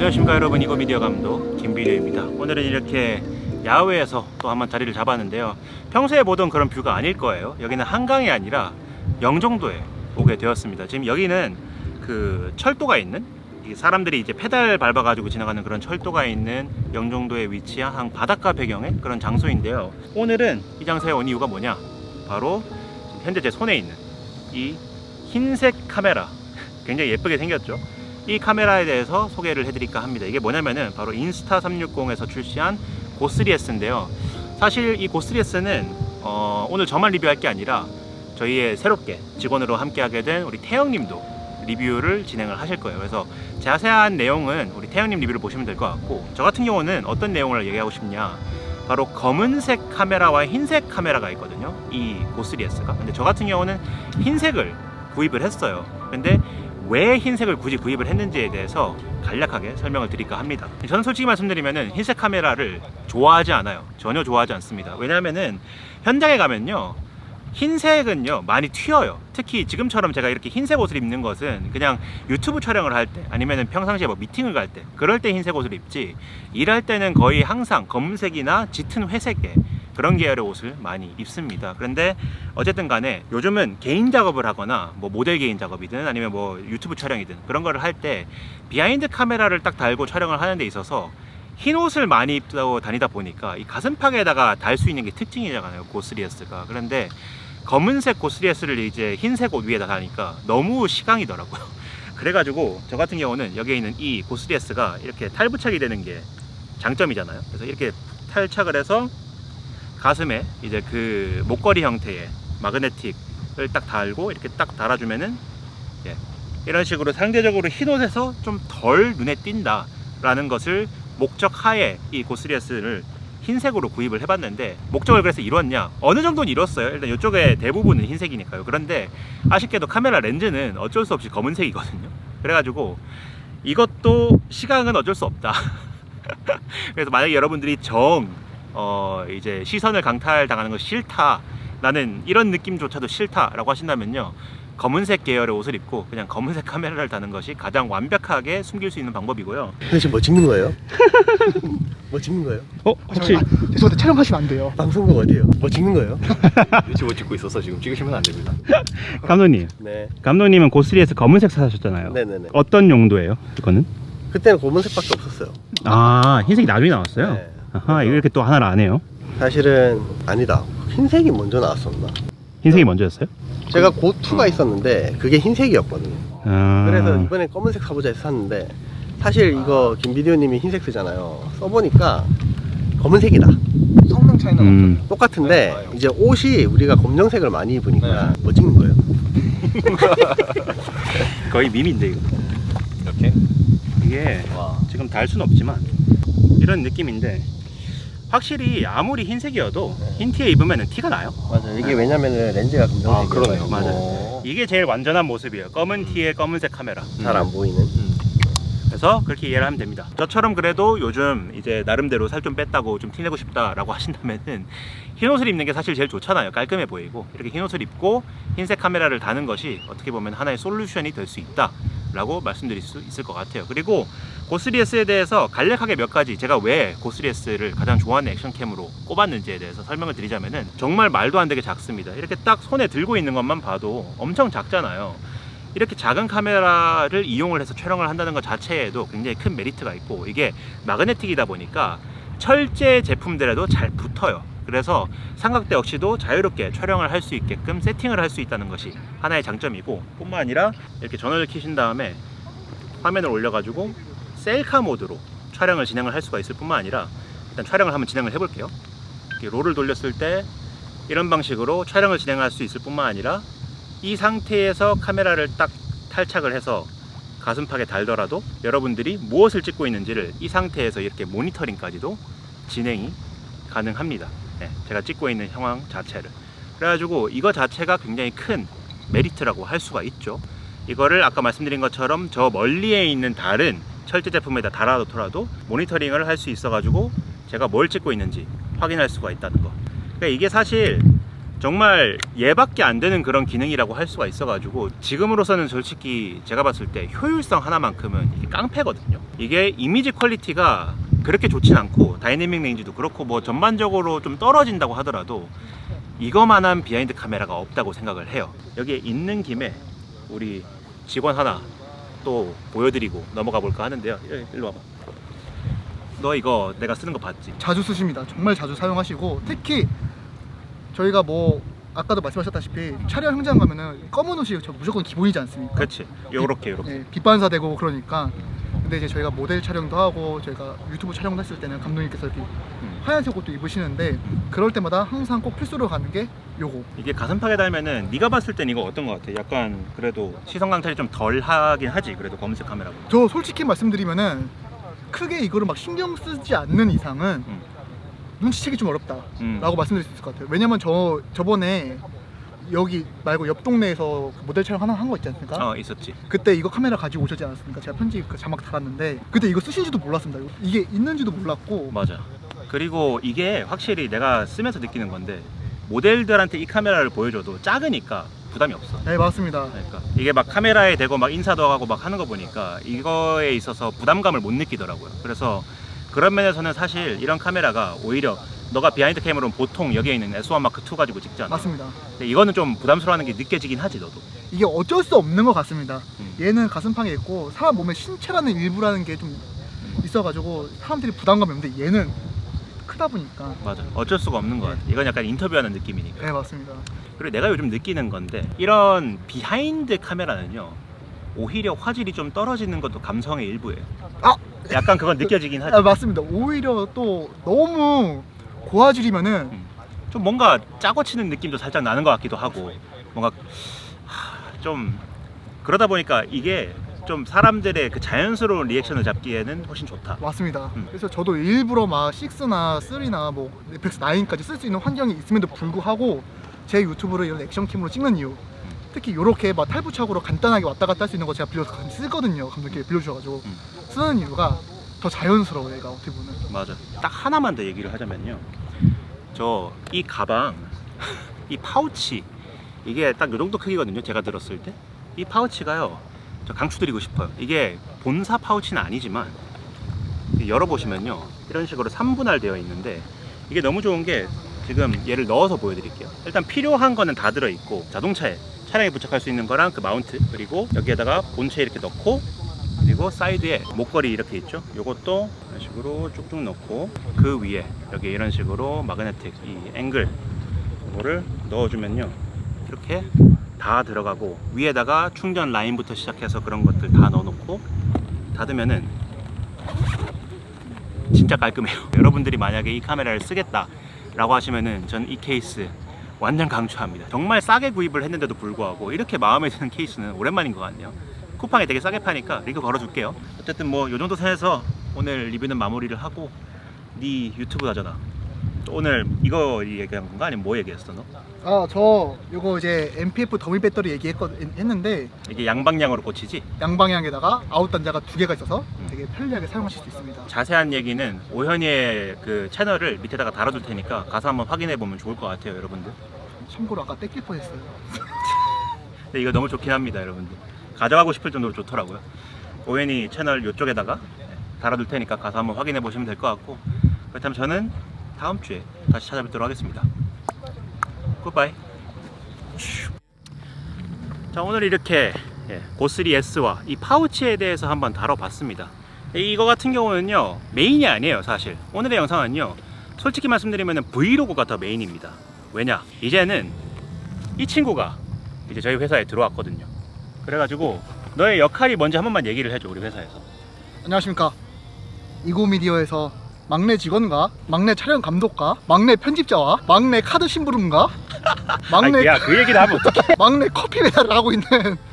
안녕하십니까 여러분. 이거 미디어 감독 김비료입니다. 오늘은 이렇게 야외에서 또 한번 자리를 잡았는데요. 평소에 보던 그런 뷰가 아닐 거예요. 여기는 한강이 아니라 영종도에 오게 되었습니다. 지금 여기는 그 철도가 있는 이 사람들이 이제 페달 밟아가지고 지나가는 그런 철도가 있는 영종도에 위치한 한 바닷가 배경의 그런 장소인데요. 오늘은 이 장소에 온 이유가 뭐냐? 바로 현재 제 손에 있는 이 흰색 카메라. 굉장히 예쁘게 생겼죠 이 카메라에 대해서 소개를 해드릴까 합니다. 이게 뭐냐면은 바로 인스타 360에서 출시한 고스리S인데요. 사실 이 고스리S는 어, 오늘 저만 리뷰할 게 아니라 저희의 새롭게 직원으로 함께하게 된 우리 태영님도 리뷰를 진행을 하실 거예요. 그래서 자세한 내용은 우리 태영님 리뷰를 보시면 될 것 같고 저 같은 경우는 어떤 내용을 얘기하고 싶냐 바로 검은색 카메라와 흰색 카메라가 있거든요. 이 고스리S가. 근데 저 같은 경우는 흰색을 구입을 했어요. 근데 왜 흰색을 굳이 구입을 했는지에 대해서 간략하게 설명을 드릴까 합니다. 저는 솔직히 말씀드리면은 흰색 카메라를 좋아하지 않아요. 전혀 좋아하지 않습니다. 왜냐하면은 현장에 가면요. 흰색은요 많이 튀어요 특히 지금처럼 제가 이렇게 흰색 옷을 입는 것은 그냥 유튜브 촬영을 할 때 아니면 평상시에 뭐 미팅을 갈 때 그럴 때 흰색 옷을 입지 일할 때는 거의 항상 검은색이나 짙은 회색의 그런 계열의 옷을 많이 입습니다. 그런데 어쨌든 간에 요즘은 개인 작업을 하거나 뭐 모델 개인 작업이든 아니면 뭐 유튜브 촬영이든 그런 거를 할 때 비하인드 카메라를 딱 달고 촬영을 하는 데 있어서 흰 옷을 많이 입고 다니다 보니까 이 가슴팍에다가 달 수 있는 게 특징이잖아요 고스리에스가. 그런데 검은색 고스리에스를 이제 흰색 옷 위에다 다니까 너무 시강이더라고요. 그래가지고 저 같은 경우는 여기에 있는 이 고스리에스가 이렇게 탈부착이 되는 게 장점이잖아요. 그래서 이렇게 탈착을 해서 가슴에 이제 그 목걸이 형태의 마그네틱을 딱 달고 이렇게 딱 달아주면은 예, 이런 식으로 상대적으로 흰 옷에서 좀 덜 눈에 띈다라는 것을 목적 하에 이 고스리에스를 흰색으로 구입을 해봤는데 목적을 그래서 이뤘냐? 어느 정도는 이뤘어요. 일단 이쪽에 대부분은 흰색이니까요. 그런데 아쉽게도 카메라 렌즈는 어쩔 수 없이 검은색이거든요. 그래가지고 이것도 시각은 어쩔 수 없다. 그래서 만약에 여러분들이 정 어, 이제 시선을 강탈 당하는 것이 싫다 나는 이런 느낌조차도 싫다라고 하신다면요 검은색 계열의 옷을 입고 그냥 검은색 카메라를 다는 것이 가장 완벽하게 숨길 수 있는 방법이고요 근데 지금 뭐 찍는 거예요? 뭐 찍는 거예요? 어? 혹시 아, 죄송한데 촬영하시면 안 돼요. 방송국 어디에요? 뭐 찍는 거예요? 유튜브 찍고 있어서 지금 찍으시면 안 됩니다. 감독님 네. 감독님은 고스리에서 검은색 사셨잖아요 네네네. 어떤 용도예요? 이거는? 그때는 검은색밖에 없었어요. 아 흰색이 나중에 나왔어요? 네. 아하 이거 이렇게 또 하나를 안 해요 사실은 아니다. 흰색이 먼저 나왔었나? 흰색이 먼저였어요? 제가 고투가 있었는데 그게 흰색이었거든요. 아... 그래서 이번에 검은색 사보자 해서 샀는데 사실 이거 김비디오님이 흰색 쓰잖아요. 써보니까 검은색이다. 성능 차이는 음. 똑같은데 이제 옷이 우리가 검정색을 많이 입으니까 뭐 찍는 거예요? 거의 밈인데 이거 이렇게 이게 와 지금 달 수는 없지만 이런 느낌인데 확실히 아무리 흰색이어도 흰 티에 입으면 티가 나요 맞아요. 이게 왜냐면은 렌즈가 검정색이에요. 아 그러네요. 맞아요. 어. 이게 제일 완전한 모습이에요 검은 티에 검은색 카메라 잘안 보이는. 음. 그래서 그렇게 이해를 하면 됩니다. 저처럼 그래도 요즘 이제 나름대로 살 좀 뺐다고 좀 티내고 싶다라고 하신다면은 흰 옷을 입는 게 사실 제일 좋잖아요. 깔끔해 보이고 이렇게 흰 옷을 입고 흰색 카메라를 다는 것이 어떻게 보면 하나의 솔루션이 될 수 있다 라고 말씀드릴 수 있을 것 같아요. 그리고 고스리S에 대해서 간략하게 몇 가지 제가 왜 고스리S를 가장 좋아하는 액션캠으로 꼽았는지에 대해서 설명을 드리자면은 정말 말도 안 되게 작습니다. 이렇게 딱 손에 들고 있는 것만 봐도 엄청 작잖아요. 이렇게 작은 카메라를 이용을 해서 촬영을 한다는 것 자체에도 굉장히 큰 메리트가 있고 이게 마그네틱이다 보니까 철제 제품들에도 잘 붙어요. 그래서 삼각대 역시도 자유롭게 촬영을 할 수 있게끔 세팅을 할 수 있다는 것이 하나의 장점이고 뿐만 아니라 이렇게 전원을 켜신 다음에 화면을 올려가지고 셀카 모드로 촬영을 진행을 할 수가 있을 뿐만 아니라 일단 촬영을 한번 진행을 해볼게요. 롤을 돌렸을 때 이런 방식으로 촬영을 진행할 수 있을 뿐만 아니라 이 상태에서 카메라를 딱 탈착을 해서 가슴팍에 달더라도 여러분들이 무엇을 찍고 있는지를 이 상태에서 이렇게 모니터링까지도 진행이 가능합니다. 네, 제가 찍고 있는 상황 자체를. 그래가지고 이거 자체가 굉장히 큰 메리트라고 할 수가 있죠. 이거를 아까 말씀드린 것처럼 저 멀리에 있는 다른 철제 제품에다 달아놓더라도 모니터링을 할 수 있어가지고 제가 뭘 찍고 있는지 확인할 수가 있다는 거. 그러니까 이게 사실 정말 얘밖에 안 되는 그런 기능이라고 할 수가 있어가지고 지금으로서는 솔직히 제가 봤을 때 효율성 하나만큼은 이게 깡패거든요. 이게 이미지 퀄리티가 그렇게 좋진 않고 다이내믹 레인지도 그렇고 뭐 전반적으로 좀 떨어진다고 하더라도 이거만한 비하인드 카메라가 없다고 생각을 해요. 여기에 있는 김에 우리 직원 하나 또 보여드리고 넘어가 볼까 하는데요. 예, 일로 와봐. 너 이거 내가 쓰는 거 봤지? 자주 쓰십니다. 정말 자주 사용하시고 특히 저희가 뭐 아까도 말씀하셨다시피 촬영 현장 가면은 검은 옷이 저 무조건 기본이지 않습니까? 그렇지. 요렇게 요렇게. 네, 빛반사 되고 그러니까 근데 이제 저희가 모델 촬영도 하고 저희가 유튜브 촬영도 했을 때는 감독님께서 이렇게 음. 하얀색 옷도 입으시는데 그럴 때마다 항상 꼭 필수로 가는 게 요거 이게 가슴팍에 달면은 네가 봤을 땐 이거 어떤 거 같아? 약간 그래도 시선 강탈이 좀 덜 하긴 하지. 그래도 검은색 카메라보다. 저 솔직히 말씀드리면은 크게 이거를 막 신경 쓰지 않는 이상은 음. 눈치채기 좀 어렵다라고 음. 말씀드릴 수 있을 것 같아요. 왜냐면 저 저번에 여기 말고 옆 동네에서 그 모델 촬영 하나 한 거 있지 않습니까? 어 있었지. 그때 이거 카메라 가지고 오셨지 않았습니까? 제가 편집 그 자막 달았는데 그때 이거 쓰신지도 몰랐습니다. 이게 있는지도 몰랐고 맞아. 그리고 이게 확실히 내가 쓰면서 느끼는 건데 모델들한테 이 카메라를 보여줘도 작으니까 부담이 없어. 네 맞습니다. 그러니까 이게 막 카메라에 대고 막 인사도 하고 막 하는 거 보니까 이거에 있어서 부담감을 못 느끼더라고요. 그래서 그런 면에서는 사실 이런 카메라가 오히려 너가 비하인드 캠으로는 보통 여기에 있는 S1 마크 2 가지고 찍잖아. 맞습니다. 근데 이거는 좀 부담스러워하는 게 느껴지긴 하지 너도. 이게 어쩔 수 없는 것 같습니다. 음. 얘는 가슴팍에 있고 사람 몸의 신체라는 일부라는 게 좀 있어가지고 사람들이 부담감이 없는데 얘는 크다 보니까 맞아. 어쩔 수가 없는 것 같아. 이건 약간 인터뷰하는 느낌이니까. 네 맞습니다. 그리고 내가 요즘 느끼는 건데 이런 비하인드 카메라는요. 오히려 화질이 좀 떨어지는 것도 감성의 일부예요. 아! 약간 그건 느껴지긴 하지. 아, 맞습니다. 오히려 또 너무 고화질이면은 좀 뭔가 짜고 치는 느낌도 살짝 나는 것 같기도 하고 뭔가 하, 좀 그러다 보니까 이게 좀 사람들의 그 자연스러운 리액션을 잡기에는 훨씬 좋다. 맞습니다. 음. 그래서 저도 일부러 막 6나 3나 뭐 넷플릭스 9까지 쓸 수 있는 환경이 있음에도 불구하고 제 유튜브를 이런 액션캠으로 찍는 이유 특히 이렇게 막 탈부착으로 간단하게 왔다 갔다 할 수 있는 거 제가 빌려서 쓰거든요. 감독님께 빌려주셔가지고 음. 쓰는 이유가 더 자연스러워요. 얘가 어떻게 보면 맞아. 딱 하나만 더 얘기를 하자면요. 저 이 가방, 이 파우치 이게 딱 요 정도 크기거든요. 제가 들었을 때. 이 파우치가요. 저 강추드리고 싶어요. 이게 본사 파우치는 아니지만 열어보시면요. 이런 식으로 3분할 되어 있는데 이게 너무 좋은 게 지금 얘를 넣어서 보여드릴게요. 일단 필요한 거는 다 들어있고 자동차에 차량에 부착할 수 있는 거랑 그 마운트 그리고 여기에다가 본체 이렇게 넣고 그리고 사이드에 목걸이 이렇게 있죠. 요것도 이런 식으로 쭉쭉 넣고 그 위에 여기 이런 식으로 마그네틱 이 앵글 이거를 넣어주면요. 이렇게 다 들어가고 위에다가 충전 라인부터 시작해서 그런 것들 다 넣어놓고 닫으면은 진짜 깔끔해요. 여러분들이 만약에 이 카메라를 쓰겠다 라고 하시면은 전 이 케이스 완전 강추합니다. 정말 싸게 구입을 했는데도 불구하고 이렇게 마음에 드는 케이스는 오랜만인 것 같네요. 쿠팡에 되게 싸게 파니까 링크 걸어줄게요. 어쨌든 뭐 요 정도 선에서 오늘 리뷰는 마무리를 하고 네 유튜브 하잖아. 또 오늘 이거 얘기한 건가 아니면 뭐 얘기했어 너? 아저 요거 이제 MPF 더미 배터리 얘기했는데 이게 양방향으로 꽂히지? 양방향에다가 아웃 단자가 두 개가 있어서 되게 편리하게 사용하실 수 있습니다. 자세한 얘기는 오현이의 그 채널을 밑에다가 달아둘 테니까 가서 한번 확인해 보면 좋을 것 같아요, 여러분들. 참고로 아까 뺏길 뻔했어요. 근데 이거 너무 좋긴 합니다, 여러분들. 가져가고 싶을 정도로 좋더라고요. 오현이 채널 이쪽에다가 달아둘 테니까 가서 한번 확인해 보시면 될 것 같고 그렇다면 저는 다음 주에 다시 찾아뵙도록 하겠습니다. 굿바이. 자 오늘 이렇게 예, 고스리 S와 이 파우치에 대해서 한번 다뤄봤습니다. 이거 같은 경우는요 메인이 아니에요 사실. 오늘의 영상은요 솔직히 말씀드리면 브이로그가 더 메인입니다. 왜냐 이제는 이 친구가 이제 저희 회사에 들어왔거든요. 그래가지고 너의 역할이 뭔지 한 번만 얘기를 해줘 우리 회사에서. 안녕하십니까 이고미디어에서 막내 직원과 막내 촬영 감독과 막내 편집자와 막내 카드 심부름과 막내 야 그 얘기를 하면 어떡해? 막내 커피 배달을 하고 있는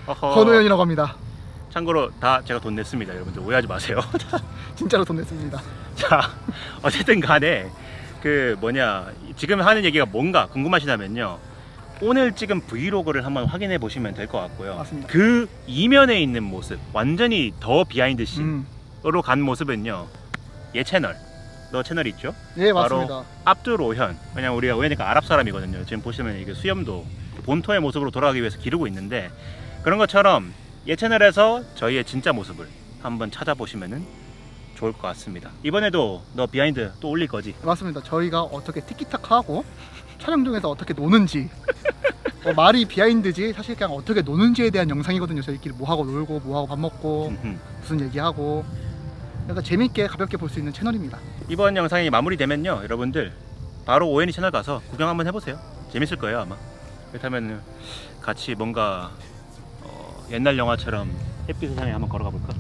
어허. 권호연이라고 합니다. 참고로 다 제가 돈 냈습니다 여러분들 오해하지 마세요. 진짜로 돈 냈습니다. 자 어쨌든 간에 그 뭐냐 지금 하는 얘기가 뭔가 궁금하시다면요 오늘 찍은 브이로그를 한번 확인해 보시면 될 것 같고요 맞습니다. 그 이면에 있는 모습 완전히 더 비하인드 씬으로 음, 간 모습은요 얘 채널 너 채널 있죠? 네 바로 맞습니다. 압둘 오현. 그냥 우리가 오해니까 아랍 사람이거든요. 지금 보시면 이게 수염도 본토의 모습으로 돌아가기 위해서 기르고 있는데 그런 것처럼 얘 채널에서 저희의 진짜 모습을 한번 찾아보시면은 좋을 것 같습니다. 이번에도 너 비하인드 또 올릴 거지? 맞습니다. 저희가 어떻게 티키타카하고 촬영 중에서 어떻게 노는지 어, 말이 비하인드지 사실 그냥 어떻게 노는지에 대한 영상이거든요. 저희끼리 뭐 하고 놀고 뭐 하고 밥 먹고. 무슨 얘기하고 약간 재밌게 가볍게 볼 수 있는 채널입니다. 이번 영상이 마무리되면요, 여러분들 바로 오해니 채널 가서 구경 한번 해보세요. 재밌을 거예요 아마. 그렇다면 같이 뭔가 어, 옛날 영화처럼 햇빛 세상에 한번 걸어가 볼까?